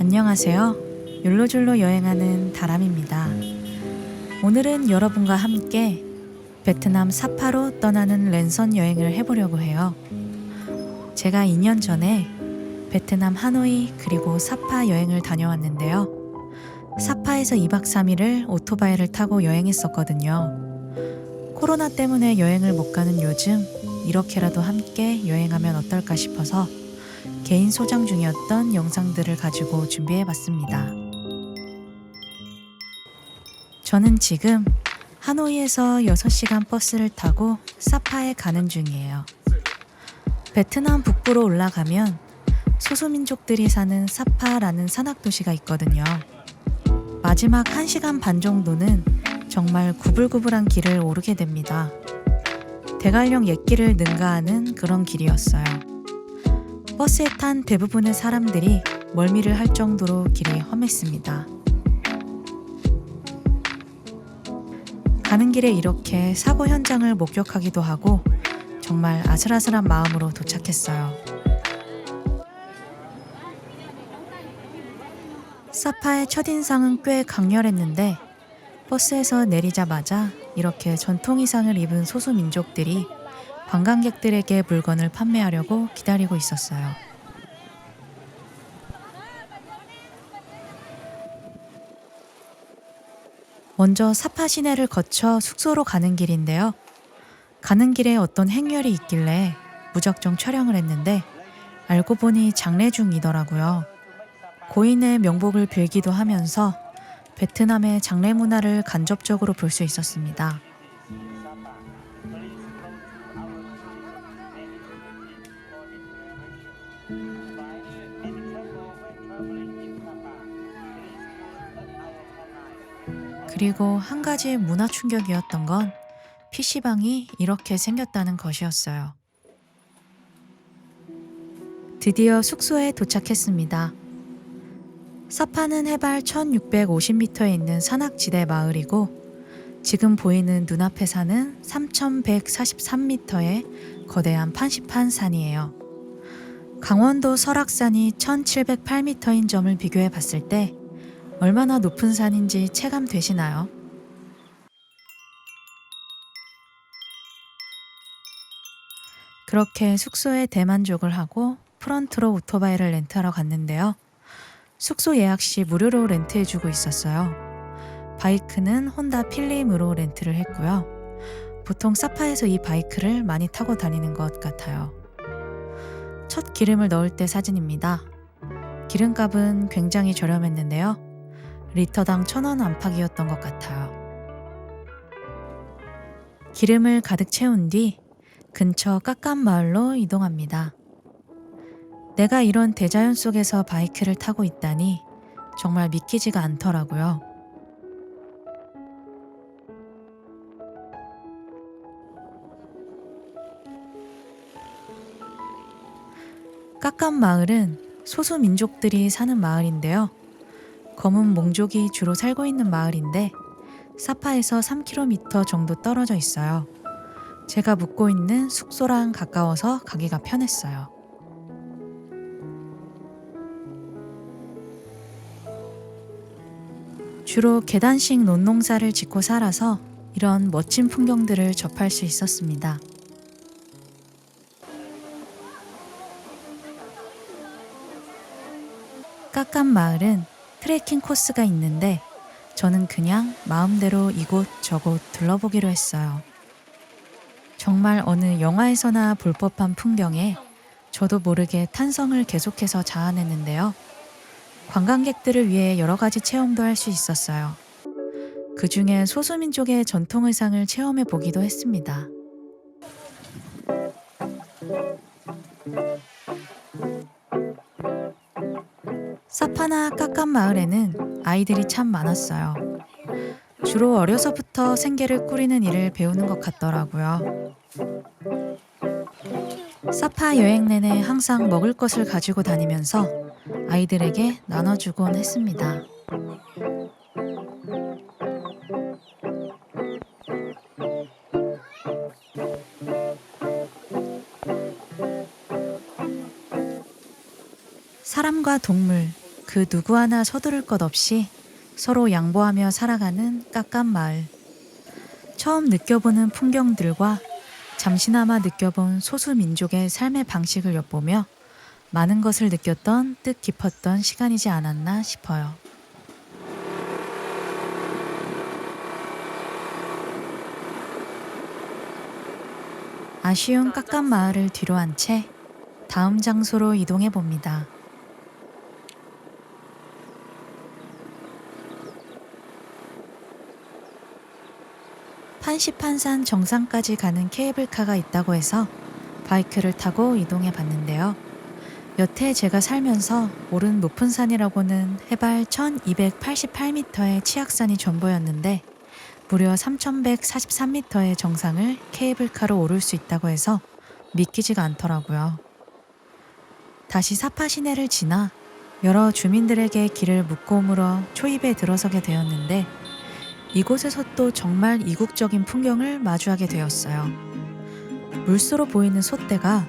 안녕하세요. 욜로졸로 여행하는 다람입니다. 오늘은 여러분과 함께 베트남 사파로 떠나는 랜선 여행을 해보려고 해요. 제가 2년 전에 베트남 하노이 그리고 사파 여행을 다녀왔는데요. 사파에서 2박 3일을 오토바이를 타고 여행했었거든요. 코로나 때문에 여행을 못 가는 요즘 이렇게라도 함께 여행하면 어떨까 싶어서 개인 소장 중이었던 영상들을 가지고 준비해 봤습니다. 저는 지금 하노이에서 6시간 버스를 타고 사파에 가는 중이에요. 베트남 북부로 올라가면 소수민족들이 사는 사파라는 산악도시가 있거든요. 마지막 1시간 반 정도는 정말 구불구불한 길을 오르게 됩니다. 대관령 옛길을 능가하는 그런 길이었어요. 버스에 탄 대부분의 사람들이 멀미를 할 정도로 길이 험했습니다. 가는 길에 이렇게 사고 현장을 목격하기도 하고 정말 아슬아슬한 마음으로 도착했어요. 사파의 첫인상은 꽤 강렬했는데 버스에서 내리자마자 이렇게 전통 의상을 입은 소수 민족들이 관광객들에게 물건을 판매하려고 기다리고 있었어요. 먼저 사파 시내를 거쳐 숙소로 가는 길인데요. 가는 길에 어떤 행렬이 있길래 무작정 촬영을 했는데 알고 보니 장례 중이더라고요. 고인의 명복을 빌기도 하면서 베트남의 장례 문화를 간접적으로 볼 수 있었습니다. 그리고 한 가지 문화 충격이었던 건 PC방이 이렇게 생겼다는 것이었어요. 드디어 숙소에 도착했습니다. 사파는 해발 1650m에 있는 산악지대 마을이고 지금 보이는 눈앞에 사는 3143m의 거대한 판시판 산이에요. 강원도 설악산이 1708m인 점을 비교해 봤을 때 얼마나 높은 산인지 체감되시나요? 그렇게 숙소에 대만족을 하고 프런트로 오토바이를 렌트하러 갔는데요. 숙소 예약 시 무료로 렌트해주고 있었어요. 바이크는 혼다 필름으로 렌트를 했고요. 보통 사파에서 이 바이크를 많이 타고 다니는 것 같아요. 첫 기름을 넣을 때 사진입니다. 기름값은 굉장히 저렴했는데요. 리터당 천 원 안팎이었던 것 같아요. 기름을 가득 채운 뒤 근처 깎감 마을로 이동합니다. 내가 이런 대자연 속에서 바이크를 타고 있다니 정말 믿기지가 않더라고요. 깎감 마을은 소수 민족들이 사는 마을인데요. 검은 몽족이 주로 살고 있는 마을인데 사파에서 3km 정도 떨어져 있어요. 제가 묵고 있는 숙소랑 가까워서 가기가 편했어요. 주로 계단식 논농사를 짓고 살아서 이런 멋진 풍경들을 접할 수 있었습니다. 깎감 마을은 트레킹 코스가 있는데 저는 그냥 마음대로 이곳 저곳 둘러보기로 했어요. 정말 어느 영화에서나 볼 법한 풍경에 저도 모르게 탄성을 계속해서 자아냈는데요. 관광객들을 위해 여러 가지 체험도 할 수 있었어요. 그 중에 소수민족의 전통 의상을 체험해 보기도 했습니다. 사파나 깎감 마을에는 아이들이 참 많았어요. 주로 어려서부터 생계를 꾸리는 일을 배우는 것 같더라고요. 사파 여행 내내 항상 먹을 것을 가지고 다니면서 아이들에게 나눠주곤 했습니다. 사람과 동물, 그 누구 하나 서두를 것 없이 서로 양보하며 살아가는 깎깐 마을. 처음 느껴보는 풍경들과 잠시나마 느껴본 소수 민족의 삶의 방식을 엿보며 많은 것을 느꼈던 뜻 깊었던 시간이지 않았나 싶어요. 아쉬운 깎깐 마을을 뒤로 한 채 다음 장소로 이동해 봅니다. 판시판산 정상까지 가는 케이블카가 있다고 해서 바이크를 타고 이동해 봤는데요. 여태 제가 살면서 오른 높은 산이라고는 해발 1288m의 치악산이 전부였는데 무려 3143m의 정상을 케이블카로 오를 수 있다고 해서 믿기지가 않더라고요. 다시 사파 시내를 지나 여러 주민들에게 길을 묻고 물어 초입에 들어서게 되었는데 이곳에서 또 정말 이국적인 풍경을 마주하게 되었어요. 물소로 보이는 소떼가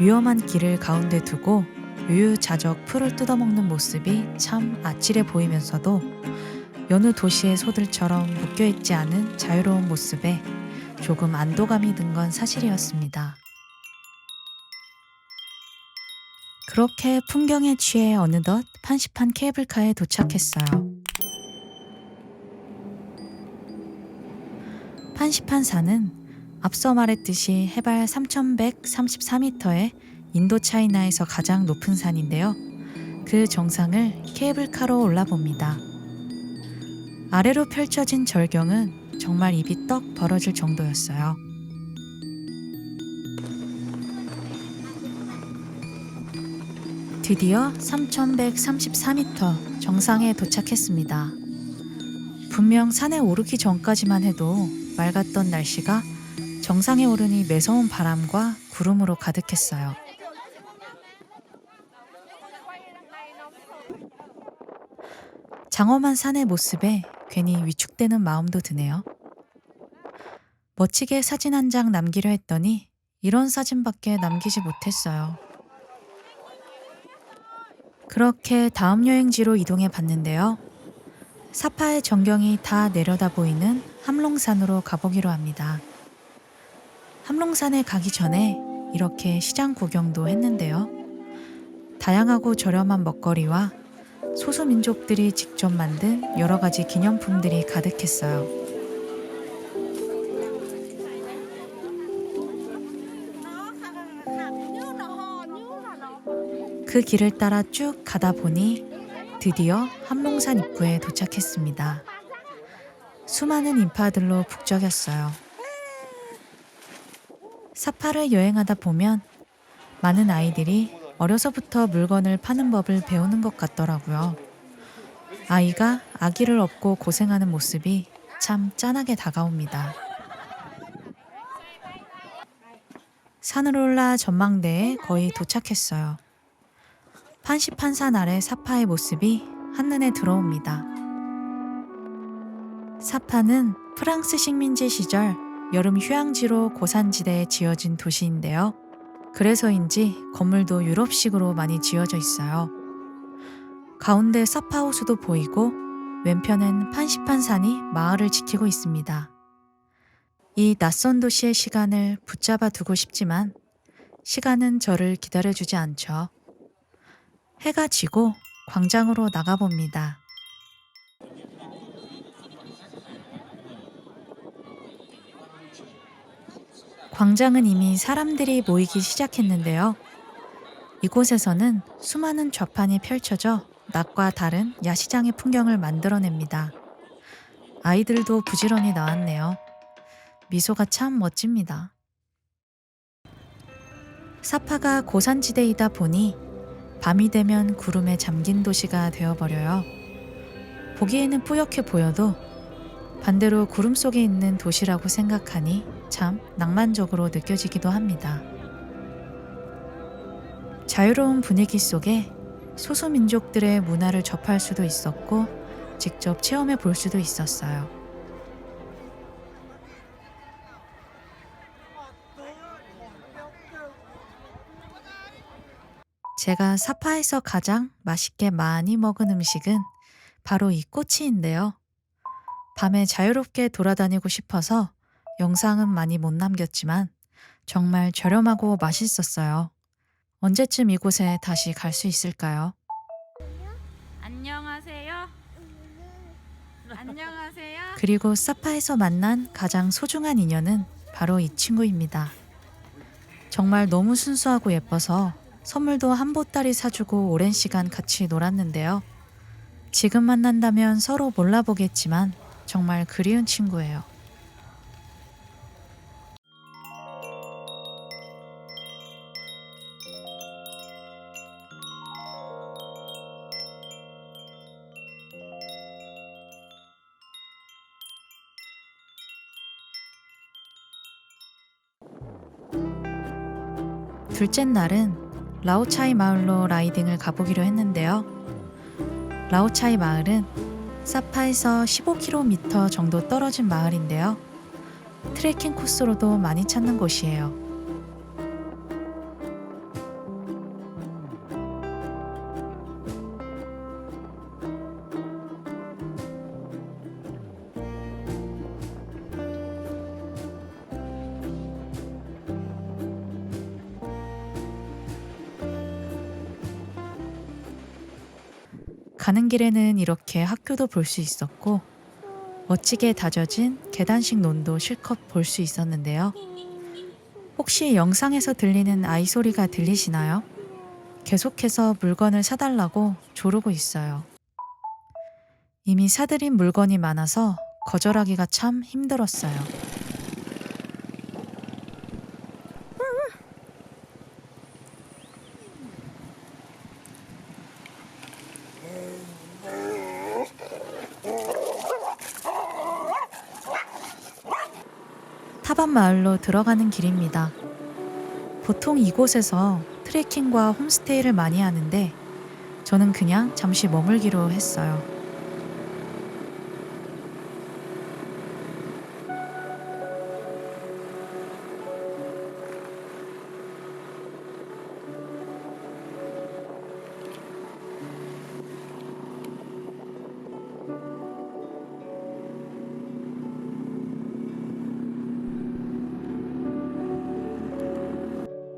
위험한 길을 가운데 두고 유유자적 풀을 뜯어먹는 모습이 참 아찔해 보이면서도 여느 도시의 소들처럼 묶여있지 않은 자유로운 모습에 조금 안도감이 든 건 사실이었습니다. 그렇게 풍경에 취해 어느덧 판시판 케이블카에 도착했어요. 판시판산은 앞서 말했듯이 해발 3133m의 인도 차이나에서 가장 높은 산인데요. 그 정상을 케이블카로 올라봅니다. 아래로 펼쳐진 절경은 정말 입이 떡 벌어질 정도였어요. 드디어 3133m 정상에 도착했습니다. 분명 산에 오르기 전까지만 해도 맑았던 날씨가 정상에 오르니 매서운 바람과 구름으로 가득했어요. 장엄한 산의 모습에 괜히 위축되는 마음도 드네요. 멋지게 사진 한 장 남기려 했더니 이런 사진밖에 남기지 못했어요. 그렇게 다음 여행지로 이동해 봤는데요. 사파의 전경이 다 내려다 보이는 함롱산으로 가보기로 합니다. 함롱산에 가기 전에 이렇게 시장 구경도 했는데요. 다양하고 저렴한 먹거리와 소수민족들이 직접 만든 여러 가지 기념품들이 가득했어요. 그 길을 따라 쭉 가다 보니 드디어 함롱산 입구에 도착했습니다. 수많은 인파들로 북적였어요. 사파를 여행하다 보면 많은 아이들이 어려서부터 물건을 파는 법을 배우는 것 같더라고요. 아이가 아기를 업고 고생하는 모습이 참 짠하게 다가옵니다. 산을 올라 전망대에 거의 도착했어요. 판시판산 아래 사파의 모습이 한눈에 들어옵니다. 사파는 프랑스 식민지 시절 여름 휴양지로 고산지대에 지어진 도시인데요. 그래서인지 건물도 유럽식으로 많이 지어져 있어요. 가운데 사파호수도 보이고 왼편엔 판시판산이 마을을 지키고 있습니다. 이 낯선 도시의 시간을 붙잡아 두고 싶지만 시간은 저를 기다려주지 않죠. 해가 지고 광장으로 나가봅니다. 광장은 이미 사람들이 모이기 시작했는데요. 이곳에서는 수많은 좌판이 펼쳐져 낮과 다른 야시장의 풍경을 만들어냅니다. 아이들도 부지런히 나왔네요. 미소가 참 멋집니다. 사파가 고산지대이다 보니 밤이 되면 구름에 잠긴 도시가 되어버려요. 보기에는 뿌옇게 보여도 반대로 구름 속에 있는 도시라고 생각하니 참 낭만적으로 느껴지기도 합니다. 자유로운 분위기 속에 소수민족들의 문화를 접할 수도 있었고 직접 체험해 볼 수도 있었어요. 제가 사파에서 가장 맛있게 많이 먹은 음식은 바로 이 꼬치인데요. 밤에 자유롭게 돌아다니고 싶어서 영상은 많이 못 남겼지만 정말 저렴하고 맛있었어요. 언제쯤 이곳에 다시 갈 수 있을까요? 안녕하세요. 안녕하세요. 그리고 사파에서 만난 가장 소중한 인연은 바로 이 친구입니다. 정말 너무 순수하고 예뻐서 선물도 한 보따리 사주고 오랜 시간 같이 놀았는데요. 지금 만난다면 서로 몰라보겠지만 정말 그리운 친구예요. 둘째 날은 라오차이 마을로 라이딩을 가보기로 했는데요. 라오차이 마을은 사파에서 15km 정도 떨어진 마을인데요. 트레킹 코스로도 많이 찾는 곳이에요. 가는 길에는 이렇게 학교도 볼 수 있었고 멋지게 다져진 계단식 논도 실컷 볼 수 있었는데요. 혹시 영상에서 들리는 아이 소리가 들리시나요? 계속해서 물건을 사달라고 조르고 있어요. 이미 사들인 물건이 많아서 거절하기가 참 힘들었어요. 마을로 들어가는 길입니다. 보통 이곳에서 트레킹과 홈스테이를 많이 하는데 저는 그냥 잠시 머물기로 했어요.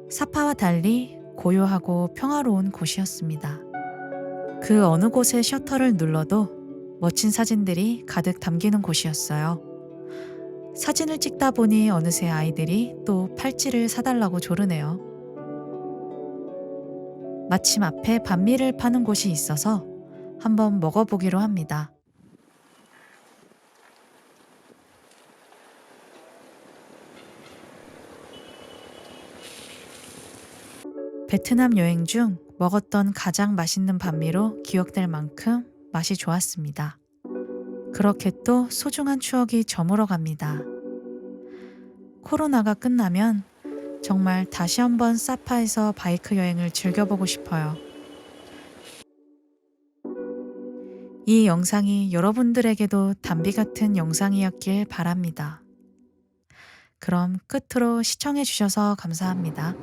사파와 달리 고요하고 평화로운 곳이었습니다. 그 어느 곳에 셔터를 눌러도 멋진 사진들이 가득 담기는 곳이었어요. 사진을 찍다 보니 어느새 아이들이 또 팔찌를 사달라고 조르네요. 마침 앞에 반미를 파는 곳이 있어서 한번 먹어보기로 합니다. 베트남 여행 중 먹었던 가장 맛있는 반미로 기억될 만큼 맛이 좋았습니다. 그렇게 또 소중한 추억이 저물어 갑니다. 코로나가 끝나면 정말 다시 한번 사파에서 바이크 여행을 즐겨보고 싶어요. 이 영상이 여러분들에게도 담비 같은 영상이었길 바랍니다. 그럼 끝으로 시청해주셔서 감사합니다.